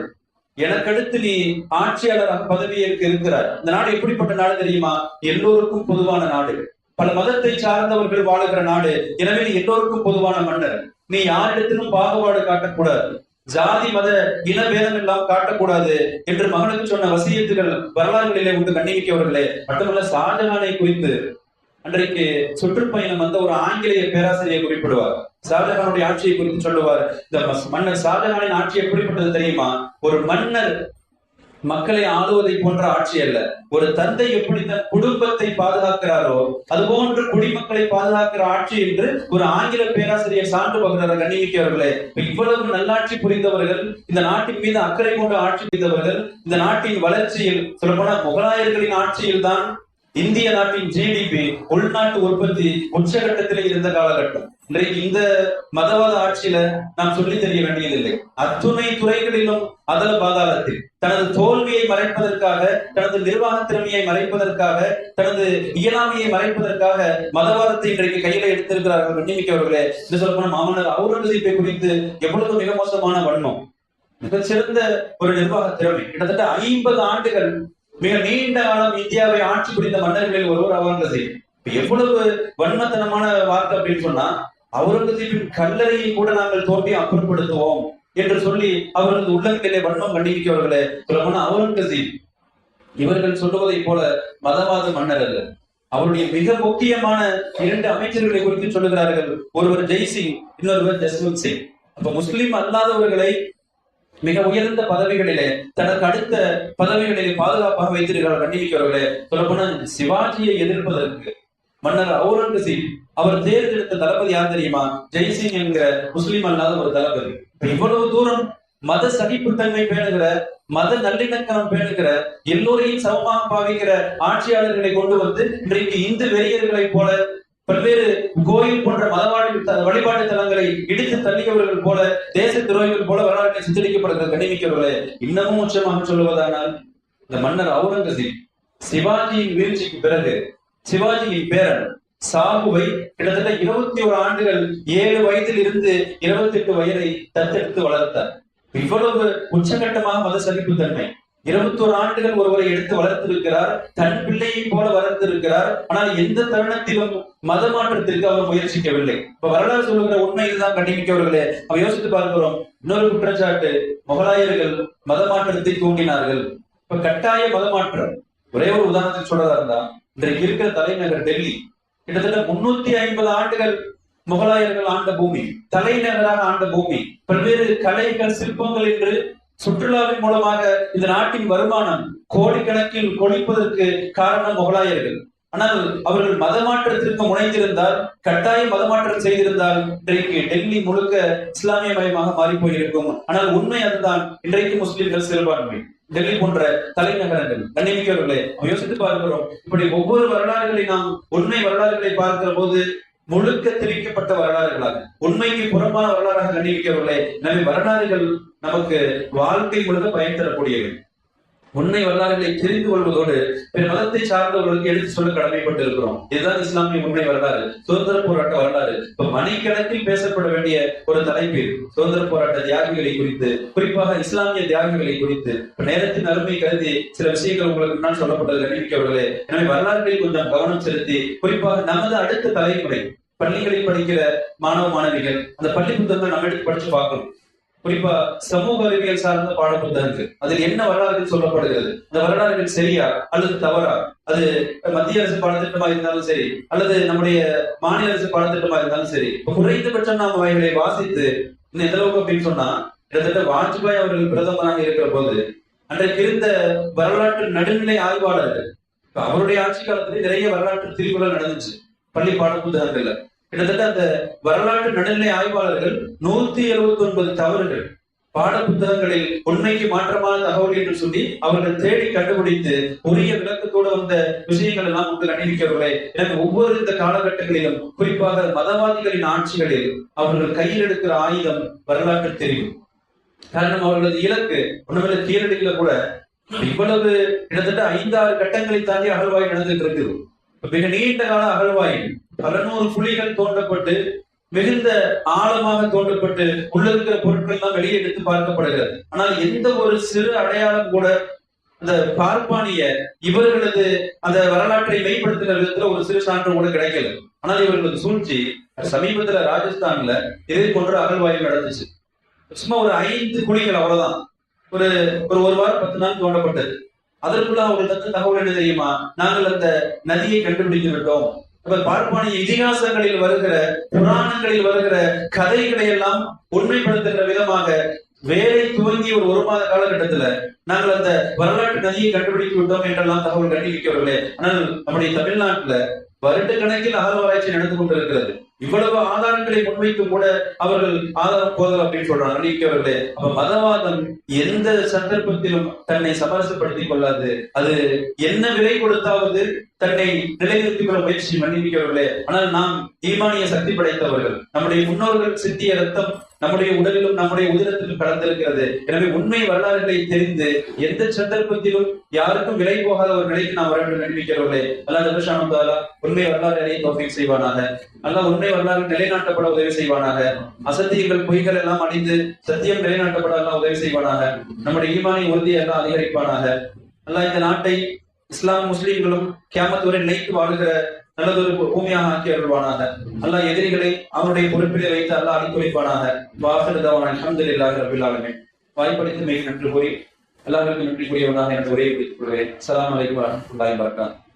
எனக்கடுத்து நீ ஆட்சியாளராக பதவியேற்க இருக்கிறார் இந்த நாடு எப்படிப்பட்ட நாடு தெரியுமா? எல்லோருக்கும் பொதுவான நாடு. பல மதத்தை சார்ந்தவர்கள் வாழுகிற நாடு. எனவே எல்லோருக்கும் பொதுவான மன்னர். நீ யாரிடத்திலும் பாகுபாடு காட்டக்கூடாது. ஜாதி மத இனபேதம் எல்லாம் காட்டக்கூடாது என்று மகனுக்கு சொன்ன வசியத்துகள் வரலாறுகளிலே உண்டு கண்ணிமிக்கவர்களே. மட்டுமல்ல ஷாஜஹானை குறித்து அன்றைக்கு சுற்றுப்பயணம் வந்த ஒரு ஆங்கிலேய பேராசிரியர் குறிப்பிடுவார். ஷாஜஹானுடைய ஆட்சியை குறித்து சொல்லுவார் இந்த மன்னர் ஷாஜஹானின் ஆட்சி எப்படிப்பட்டது தெரியுமா? ஒரு மன்னர் மக்களை ஆளுவதை போன்ற ஆட்சி அல்ல. ஒரு தந்தை எப்படி தன் குடும்பத்தை பாதுகாக்கிறாரோ அதுபோன்று குடிமக்களை பாதுகாக்கிற ஆட்சி என்று ஒரு ஆங்கில பேராசிரியர் சான்று பகிர்ந்தார் கண்ணிமிக்கவர்களே இவ்வளவு நல்லாட்சி புரிந்தவர்கள் இந்த நாட்டின் மீது அக்கறை கொண்டு ஆட்சி புரிந்தவர்கள் இந்த நாட்டின் வளர்ச்சியில் சொல்லப்போனா முகலாயர்களின் ஆட்சியில் தான் இந்திய நாட்டின் ஜிடிபி உள்நாட்டு உற்பத்தி உச்சகட்டத்திலே இருந்த காலகட்டம். இன்றைக்கு இந்த மதவாத ஆட்சியில நாம் சொல்லி தெரிய வேண்டியதில்லை. அத்துணை துறைகளிலும் அதல பாதாளத்தில் தனது தோல்வியை மறைப்பதற்காக தனது நிர்வாக திறமையை மறைப்பதற்காக தனது இயலாமையை மறைப்பதற்காக மதவாதத்தை இன்றைக்கு கையில எடுத்திருக்கிறார்கள் கண்ணிமிக்கவர்களே. இந்த சொல்லப்போன மாமன்னர் அவுரங்கசீப்பை குறித்து எவ்வளவு மிக மோசமான வண்ணம் மிகச்சிறந்த ஒரு நிர்வாக திறமை. கிட்டத்தட்ட ஐம்பது ஆண்டுகள் மிக நீண்ட காலம் இந்தியாவை ஆட்சி புரிந்த மன்னர்களில் ஒருவர் அவுரங்கசீப். எவ்வளவு வன்மத்தனமான வார்த்தை அப்படின்னு சொன்னா அவுரங்கசீப்பின் கல்லறையை கூட நாங்கள் தோண்டி அப்புறப்படுத்துவோம் என்று சொல்லி அவரது உள்ளங்களிலே வன்மம் கண்டிக்கிறவர்களே சொல்லப்போனா அவுரங்கசீப். இவர்கள் சொல்லுவதை போல மதவாத மன்னர் அல்ல. அவருடைய மிக முக்கியமான இரண்டு அமைச்சர்களை குறித்து சொல்லுகிறார்கள். ஒருவர் ஜெய்சிங் இன்னொருவர் ஜஸ்வந்த் சிங். அப்ப முஸ்லிம் அல்லாதவர்களை மிக உயர்ந்த பதவிகளிலே தனக்கு அடுத்த பதவிகளிலே பாதுகாப்பாக வைத்திருக்கிறார் கண்டிக்கிறவர்களே சொல்லப்போனா சிவாஜியை எதிர்ப்பதற்கு மன்னர் அவுரங்கசீப் அவர் தேர்ந்தெடுத்த தளபதி யார் தெரியுமா? ஜெய்சிங் என்கிற முஸ்லீம் அல்லாத ஒரு தளபதி. இவ்வளவு தூரம் மத சகிப்புத்தன்மை பேணுகிற மத நல்லிணக்கம் பேணுகிற எல்லோரையும் சமமாக பாவிக்கிற ஆட்சியாளர்களை கொண்டு வந்து இன்றைக்கு இந்து வெறியர்களைப் போல பல்வேறு கோயில் போன்ற மதவாடி த- வழிபாட்டு தலங்களை இடித்து தள்ளியவர்கள் போல தேச துரோகிகள் போல வரலாற்றை சித்தரிக்கப்படுகிற கணிமிக்கவர்களே இன்னமும் உச்சமாக சொல்லுவதானால் இந்த மன்னர் அவுரங்கசீப் சிவாஜியின் வீழ்ச்சிக்கு பிறகு சிவாஜியின் பேரன் சாகுவை கிட்டத்தட்ட இருபத்தி ஒரு ஆண்டுகள் ஏழு வயதில் இருந்து இருபத்தி எட்டு வயதை தத்தெடுத்து வளர்த்தார். இவ்வளவு உச்சகட்டமாக மத சகிப்புத்தன்மை இருபத்தோரு ஆண்டுகள் ஒருவரை எடுத்து வளர்த்திருக்கிறார். தன் பிள்ளையை போல வளர்த்திருக்கிறார். ஆனால் எந்த தருணத்திலும் மத மாற்றத்திற்கு அவர் முயற்சிக்கவில்லை. இப்ப வரலாறு சொல்லுகிற உண்மை இதுதான் கண்டிப்பிக்கவர்களே அவ யோசித்து பார்க்கிறோம். இன்னொரு குற்றச்சாட்டு முகலாயர்கள் மத மாற்றத்தை தூண்டினார்கள். இப்ப கட்டாய மத மாற்றம். ஒரே ஒரு உதாரணத்துக்கு சொல்றதா இருந்தா இன்றைக்கு இருக்கிற தலைநகர் டெல்லி. கிட்டத்தட்ட முன்னூத்தி ஐம்பது ஆண்டுகள் முகலாயர்கள் ஆண்ட பூமி தலைநகராக ஆண்ட பூமி. பல்வேறு கலைகள் சிற்பங்கள் என்று சுற்றுலாவின் மூலமாக இந்த நாட்டின் வருமானம் கோடிக்கணக்கில் கொழிப்பதற்கு காரணம் முகலாயர்கள். ஆனால் அவர்கள் மதமாற்றத்திற்கு முனைந்திருந்தால் கட்டாயம் மதமாற்றம் செய்திருந்தால் இன்றைக்கு டெல்லி முழுக்க இஸ்லாமிய மயமாக மாறி போயிருக்கும் ஆனால் உண்மை அதுதான். இன்றைக்கு முஸ்லிம்கள் சிறுபான்மை. டெல்லி போன்ற தலைநகரங்கள். கண்ணிமிக்கவர்களே யோசித்து பார்க்கிறோம். இப்படி ஒவ்வொரு வரலாறுகளை நாம் உண்மை வரலாறுகளை பார்க்கிற போது முழுக்க திரிக்கப்பட்ட வரலாறுகளாக உண்மைக்கு புறம்பான வரலாறாக கண்டிருக்கவில்லை எனவே வரலாறுகள் நமக்கு வாழ்க்கை முழுக்க பயன் தரக்கூடியவை. உண்மை வரலாறுகளை தெரிந்து கொள்வதோடு பிற மதத்தை சார்ந்தவர்களுக்கு எடுத்து சொல்ல கடமைப்பட்டு இருக்கிறோம் இதுதான் இஸ்லாமிய உண்மை வரலாறு சுதந்திர போராட்ட வரலாறு. இப்ப மணிக்கணக்கில் பேசப்பட வேண்டிய ஒரு தலைப்பில் சுதந்திர போராட்ட தியாகிகளை குறித்து குறிப்பாக இஸ்லாமிய தியாகிகளை குறித்து நேரத்தின் அருமை கருதி சில விஷயங்கள் உங்களுக்கு முன்னால் சொல்லப்பட்டது அறிவிக்கவர்களே எனவே வரலாறுகளில் கொஞ்சம் கவனம் செலுத்தி குறிப்பாக நமது அடுத்த தலைமுறை பள்ளிகளில் படிக்கிற மாணவ மாணவிகள் அந்த பள்ளி புத்தகங்கள் நம்ம எடுத்து படிச்சு பார்க்கணும். குறிப்பா சமூக அறிவியல் சார்ந்த பாட புத்தகங்கள் அதில் என்ன வரலாறுகள் சொல்லப்படுகிறது? அந்த வரலாறுகள் சரியா? அல்லது தவறா? அது மத்திய அரசு பாடத்திட்டமா இருந்தாலும் சரி அல்லது நம்முடைய மாநில அரசு பாடத்திட்டமா இருந்தாலும் சரி இப்ப குறைந்தபட்சம் நாம் அவைகளை வாசித்து இன்னும் எந்த அளவுக்கு அப்படின்னு சொன்னா கிட்டத்தட்ட வாஜ்பாய் அவர்கள் பிரதமராக இருக்கிற போது அன்றைக்கு இருந்த வரலாற்று நடுநிலை ஆய்வாளர்கள் இப்ப அவருடைய ஆட்சி காலத்துல நிறைய வரலாற்று திருக்குறள் நடந்துச்சு பள்ளி பாட புத்தகங்கள்ல கிட்டத்தட்ட அந்த வரலாற்று நடுநிலை ஆய்வாளர்கள் நூத்தி எழுபத்தி ஒன்பது தவறுகள் பாட புத்தகங்களில் உண்மைக்கு மாற்றமான தகவல் என்று சொல்லி அவர்கள் தேடி கண்டுபிடித்து உரிய விளக்கத்தோடு வந்த விஷயங்கள் எல்லாம் உங்கள் அணிவிக்கவில்லை எனவே ஒவ்வொரு இந்த காலகட்டங்களிலும் குறிப்பாக மதவாதிகளின் ஆட்சிகளில் அவர்கள் கையில் எடுக்கிற ஆயுதம் வரலாற்று தெரியும் காரணம் அவர்களது இலக்கு ஒண்ணுமில்ல கீழடியில கூட. இவ்வளவு கிட்டத்தட்ட ஐந்தாறு கட்டங்களை தாண்டி அகழ்வாய் நடந்துட்டு இருக்குது மிக நீண்ட கால அகழ்வாயில் பல நூறு புலிகள் தோண்டப்பட்டு மிகுந்த ஆழமாக தோண்டப்பட்டு உள்ள இருக்கிற பொருட்கள் எல்லாம் வெளியே எடுத்து பார்க்கப்படுகிறது. ஆனால் எந்த ஒரு சிறு அடையாளம் கூட அந்த பார்ப்பானிய இவர்களது அந்த வரலாற்றை மெய்ப்படுத்துகிற விதத்துல ஒரு சிறு சான்று கூட கிடைக்கல. ஆனால் இவர்களது சூழ்ச்சி சமீபத்துல ராஜஸ்தான்ல இதே போன்ற அகழ்வாய்வு நடந்துச்சு. சும்மா ஒரு ஐந்து குழிகள் அவ்வளவுதான். ஒரு ஒரு ஒரு வாரம் பத்து நாள் தோண்டப்பட்டது. அதற்குள்ள அவர்கள் தந்த தகவல் என்ன தெரியுமா? நாங்கள் அந்த நதியை கண்டுபிடித்து விட்டோம். பார்ப்பானிய இதிகாசங்களில் வருகிற புராணங்களில் வருகிற கதைகளை எல்லாம் உண்மைப்படுத்துகிற விதமாக வேலை துவங்கி ஒரு ஒரு மாத காலகட்டத்துல நாங்கள் அந்த வரலாற்று நதியை கண்டுபிடித்து விட்டோம் என்றெல்லாம் தகவல் கண்டுபிடிக்கவில்லை ஆனால் நம்முடைய தமிழ்நாட்டுல வருட கணக்கில் அகழ்வாராய்ச்சி நடந்து கொண்டிருக்கிறது. இவ்வளவு ஆதாரங்களை முன்வைத்தும் கூட அவர்கள் ஆதாரம் போதல் அப்படின்னு சொல்றாங்க. அறிவிக்கவர்களே அப்ப மதவாதம் எந்த சந்தர்ப்பத்திலும் தன்னை சமரசப்படுத்திக் கொள்ளாது. அது என்ன விலை கொடுத்தாவது தன்னை நிலைநிறுத்திக் கொள்ள முயற்சி மன்னிக்கிறவர்களே ஆனால் நாம் ஈமானிய சக்தி படைத்தவர்கள். நம்முடைய முன்னோர்கள் சித்திய ரத்தம் நம்முடைய உடலிலும் நம்முடைய உதிரத்திலும் கலந்திருக்கிறது. எனவே உண்மை வரலாறுகளை தெரிந்து எந்த சந்தர்ப்பத்திலும் யாருக்கும் விலை போகாத ஒரு நிலைக்கு நாம் வர வேண்டும் நினைவிக்கிறவர்களே அல்லா ஜபஷானந்தாலா உண்மை வரலாறு அறிய தோஃபிக் செய்வானாக. அல்லா உண்மை வரலாறு நிலைநாட்டப்பட உதவி செய்வானாக. அசத்தியங்கள் பொய்கள் எல்லாம் அணிந்து சத்தியம் நிலைநாட்டப்பட எல்லாம் உதவி செய்வானாக. நம்முடைய ஈமானை உறுதியை எல்லாம் அதிகரிப்பானாக. அல்லா இந்த நாட்டை இஸ்லாம் முஸ்லீம்களும் கியாமத் வரை வாழ்கிற வாழுகிற நல்லதொரு பூமியாக ஆக்கி அருள்வானாக. அல்லாஹ் எதிரிகளை அவருடைய பொறுப்பிலே வைத்து அல்லாஹ் அனுப்பி வைப்பானாக வாசலுதவான அஹமதுல்லாஹி ரபில் ஆலமீன். வாய்ப்பளித்து மிக நன்றி கூறி அல்லாஹ்விற்கு நன்றி கூறியவனாக எனக்கு உரையை குறித்துக் கொள்கிறேன். சலாம் அலைக்கும் வரமத்துல்லாஹி வபரகாத்துஹு